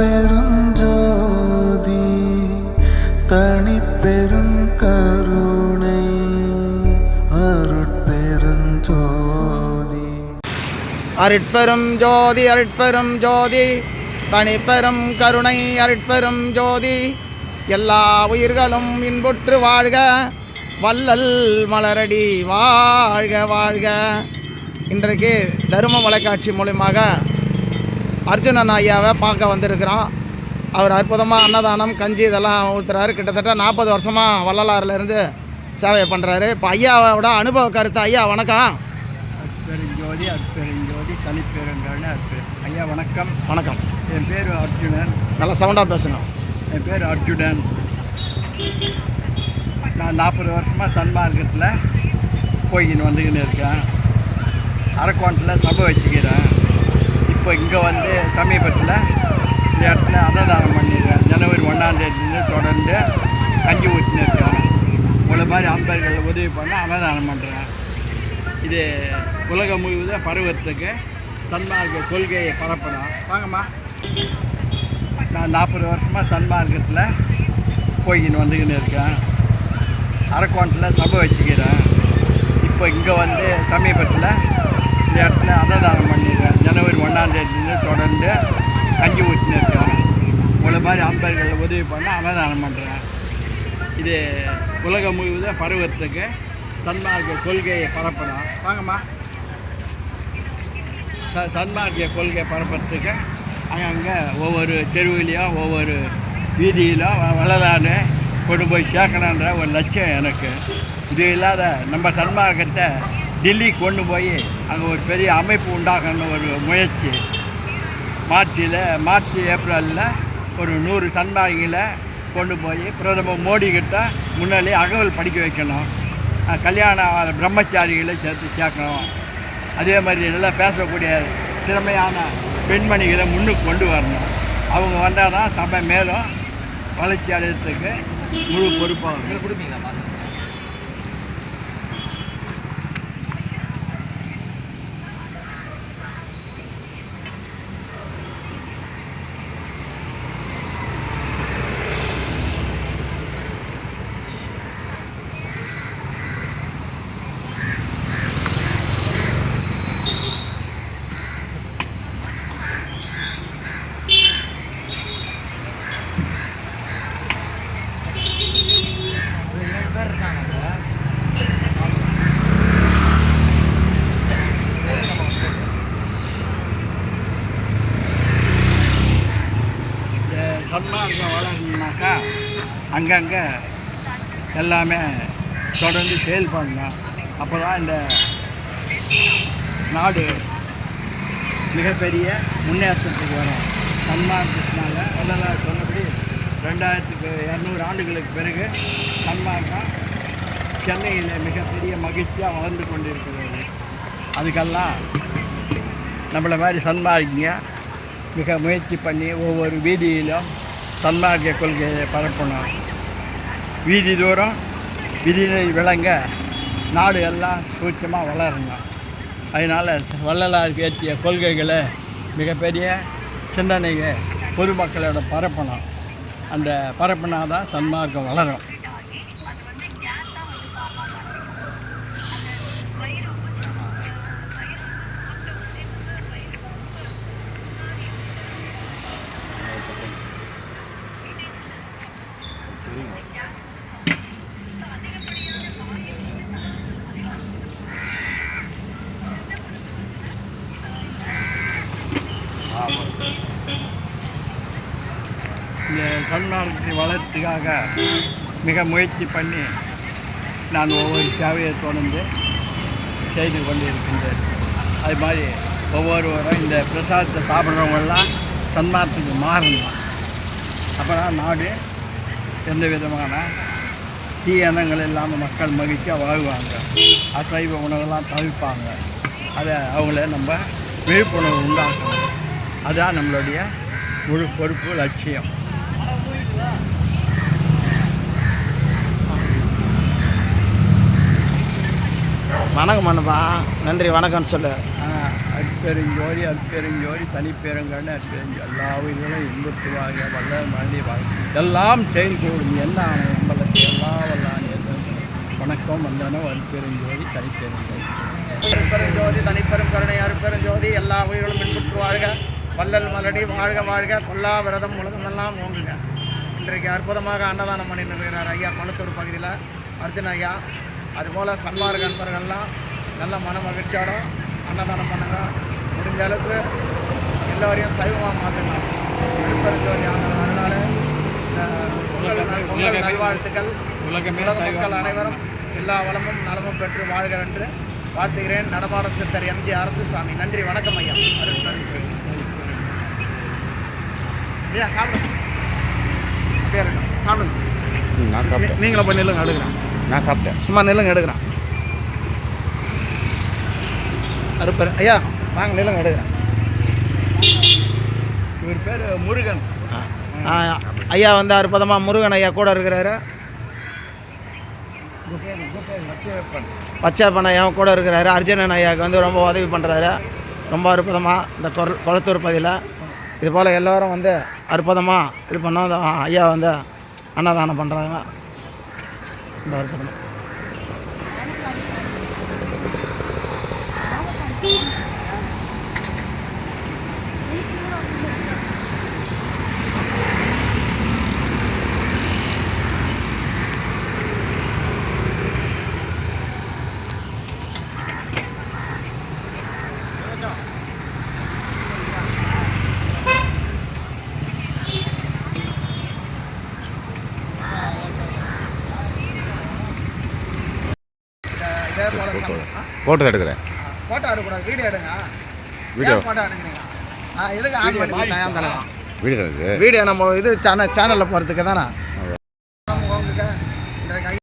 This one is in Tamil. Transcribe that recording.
அருட்பெருஞ்சோதி தனிப்பெரும் கருணை அருட்பெருஞ்சோதி. அருட்பெரும் ஜோதி அருட்பெரும் ஜோதி தனிப்பெரும் கருணை அருட்பெரும் ஜோதி. எல்லா உயிர்களும் இன்புற்று வாழ்க வள்ளல் மலரடி வாழ்க வாழ்க. இன்றைக்கு தரும வலைக்காட்சி மூலியமாக அர்ஜுனன் ஐயாவை பார்க்க வந்திருக்கிறோம் அவர் அற்புதமாக அன்னதானம் கஞ்சி இதெல்லாம் ஊற்றுறாரு கிட்டத்தட்ட நாற்பது வருஷமாக வள்ளலாறுலேருந்து சேவை பண்ணுறாரு இப்போ ஐயாவோட அனுபவ கருத்து ஐயா வணக்கம். அற்பெருஞ்சோதி அற்பெருஞ்சோதி தனிப்பெருங்கன்னு அற்பெரு ஐயா வணக்கம். வணக்கம். என் பேர் அர்ஜுனன். நல்லா சவுண்டாக பேசுங்க. என் பேர் அர்ஜுனன். நான் நாற்பது வருஷமாக சன்மார்க்கத்தில் போய்கின்னு வந்துக்கின்னு இருக்கேன். அரக்கோணத்தில் சபை வச்சுக்கிறேன். இப்போ இங்கே வந்து சமீபத்தில் இந்த இடத்துல அன்னதானம் பண்ணிடுறேன் ஜனவரி ஒன்றாம் தேதியிலேருந்து தொடர்ந்து கஞ்சி ஊற்றின்னு இருக்காங்க. உங்களை மாதிரி அன்பர்கள் உதவி பண்ண அன்னதானம் பண்ணுறேன் இது உலகம் முழுவதும் பருவத்துக்கு சன்மார்க்க கொள்கையை பரப்பணும் வாங்கம்மா. நான் நாற்பது வருஷமாக சன்மார்க்கத்தில் போய்கின்னு வந்துக்கின்னு இருக்கேன். அரக்கோணத்தில் சபை வச்சுக்கிறேன். இப்போ இங்கே வந்து சமீபத்தில் இந்த இடத்துல அன்னதானம் ஜனவரி ஒன்றாம் தொடர்ந்து கஞ்சி ஊற்றின்னு இருக்கேன் உங்களை மாதிரி அன்பர்கள் உதவி பண்ண அன்னதானம் பண்ணுறேன் இது உலகம் முழுவதும் பருவத்துக்கு சன்மார்க்க கொள்கையை பரப்பணும் வாங்கம்மா. ச சன்மார்க்க கொள்கை பரப்புறதுக்கு அங்கங்கே ஒவ்வொரு தெருவிலையும் ஒவ்வொரு வீதியிலும் வளரான்னு கொண்டு போய் சேர்க்கணுன்ற ஒரு லட்சியம் எனக்கு. இது இல்லாத நம்ம சன்மார்க்கத்தை டெல்லிக்கு கொண்டு போய் அங்கே ஒரு பெரிய அமைப்பு உண்டாகணும்னு ஒரு முயற்சி. மார்ச்சில் மார்ச் ஏப்ரலில் ஒரு நூறு சன்மார்க்கிகளை கொண்டு போய் பிரதமர் மோடி கிட்ட முன்னாலே அகவல் படிக்க வைக்கணும். கல்யாண கல்யாணம் பிரம்மச்சாரிகளை சேர்த்து சேர்க்கணும் அதே மாதிரி நல்லா பேசக்கூடிய திறமையான பெண்மணிகளை முன்னுக்கு கொண்டு வரணும். அவங்க வந்தால் தான் சபை மேலும் வளர்ச்சி அடையிறதுக்கு முழு பொறுப்பாகும். கொடுப்பீங்களா இந்த சன்மார்க்கம் வளரணுனாக்கா அங்கங்கே எல்லாமே தொடர்ந்து செயல் பண்ணலாம் அப்போ தான் இந்த நாடு மிகப்பெரிய முன்னேற்றத்துக்கு வரும். சன்மார்க்கத்தினால வள்ளலார் சொன்னபடி ரெண்டாயிரத்துக்கு இரநூறு ஆண்டுகளுக்கு பிறகு சன்மார்க்கம் சென்னையில் மிகப்பெரிய மகிழ்ச்சியாக வளர்ந்து கொண்டிருக்கிறது. அதுக்கெல்லாம் நம்மளை மாதிரி சன்மார்க்கிங்க மிக முயற்சி பண்ணி ஒவ்வொரு வீதியிலும் சன்மார்க்க கொள்கையை பரப்பணும். வீதி தூரம் விதினை விளங்க நாடு எல்லாம் சூட்சமாக வளரணும். அதனால் வள்ளலார் ஏற்றிய கொள்கைகளை மிகப்பெரிய சிந்தனையை பொதுமக்களோட பரப்பணும். அந்த பரப்புனா தான் சன்மார்க்கம் வளரும். இந்த சன்மார்க்கத்தை வளர்ச்சிக்காக மிக முயற்சி பண்ணி நான் ஒவ்வொரு சேவையை தொடர்ந்து செய்து கொண்டு இருக்கின்றேன் அது மாதிரி ஒவ்வொருவரும் இந்த பிரசாதத்தை சாப்பிட்றவங்கெல்லாம் சன்மார்க்கத்துக்கு மாறணும். அப்போ நாடு எந்த விதமான தீயணங்கள் இல்லாமல் மக்கள் மகிழ்ச்சியாக வாழ்வாங்க. அசைவ உணவெல்லாம் தவிர்ப்பாங்க. அதை அவங்கள நம்ம விழிப்புணர்வு உண்டாக்கணும். அதுதான் நம்மளுடைய முழு பொறுப்பு லட்சியம். வணக்கம் மன்னப்பா நன்றி வணக்கம்னு சொல்லு. அருட்பெருஞ்சோதி அருட்பெருஞ்சோதி தனிப்பெருங்கண்ண அருட்பெருஞ்சோ எல்லா உயிர்களும் இன்புற்றுவாங்க வல்ல மண்டி வாழ் எல்லாம் செயல் கூடும் என்ன அம்பலத்தை? எல்லா வல்லான் வணக்கம் வந்தனம் அருட்பெருஞ்சோதி தனிப்பெருஞ்சோதி அருட்பெருஞ்சோதி தனிப்பெரும் கருணை அருட்பெருஞ்சோதி எல்லா உயிர்களும் பின்பற்று வாழ்க. வள்ளல் மலடி வாழ்க வாழ்க. கொல்லா விரதம் உலகமெல்லாம் ஓங்குங்க இன்றைக்கு அற்புதமாக அன்னதானம் பண்ணி நிற்கிறார் ஐயா கொளத்தூர் பகுதியில். அர்ஜுன் ஐயா அதுபோல் சன்மார்க்க நண்பர்கள்லாம் நல்ல மன மகிழ்ச்சியோட அன்னதானம் பண்ணுங்க. முடிஞ்ச அளவுக்கு எல்லோரையும் சைவமாக மாற்றுங்க. ஆண்டவர் அதனால் பொங்கல் நல்வாழ்த்துக்கள். உலக மக்கள் அனைவரும் எல்லா வளமும் நலமும் பெற்று வாழ்க என்று வாழ்த்துகிறேன். நடமாடும் சித்தர் எம்ஜி அரசு சாமி நன்றி வணக்கம் ஐயா. அருள். ஐயா சாப்பிடுங்க அப்படியே இருக்கட்டும். சாப்பிடுங்க. நீங்களும் நில்லுங்க எடுக்கிறேன் நான் சாப்பிட்டேன். சும்மா நில்லுங்க எடுக்கிறேன். அருப்பர் ஐயா வாங்க நில்லுங்க எடுக்கிறேன். இவர் பேர் முருகன். ஐயா வந்து அற்புதமாக முருகன் ஐயா கூட இருக்கிறாரு. பச்சைப்பன் ஐயா கூட இருக்கிறாரு. அர்ஜுனன் ஐயாவுக்கு வந்து ரொம்ப உதவி பண்ணுறாரு ரொம்ப அற்புதமாக இந்த கொர குளத்தூர் பகுதியில். இது போல் எல்லோரும் வந்து அற்புதமாக இது பண்ணோம். இந்த ஐயா வந்து அன்னதானம் பண்ணுறாங்க ரொம்ப அற்புதமாக இதே போல் ஃபோட்டோ எடுக்கிறேன். ஃபோட்டோ எடுக்கக்கூடாது வீடியோ எடுங்க. வீடியோ? ஃபோட்டோ எடுக்கிறீங்க? எதுக்கு ஆன் தலைவா வீடியோ வீடியோ நம்ம இது சேனல் சேனலில் போகிறதுக்கு தானே?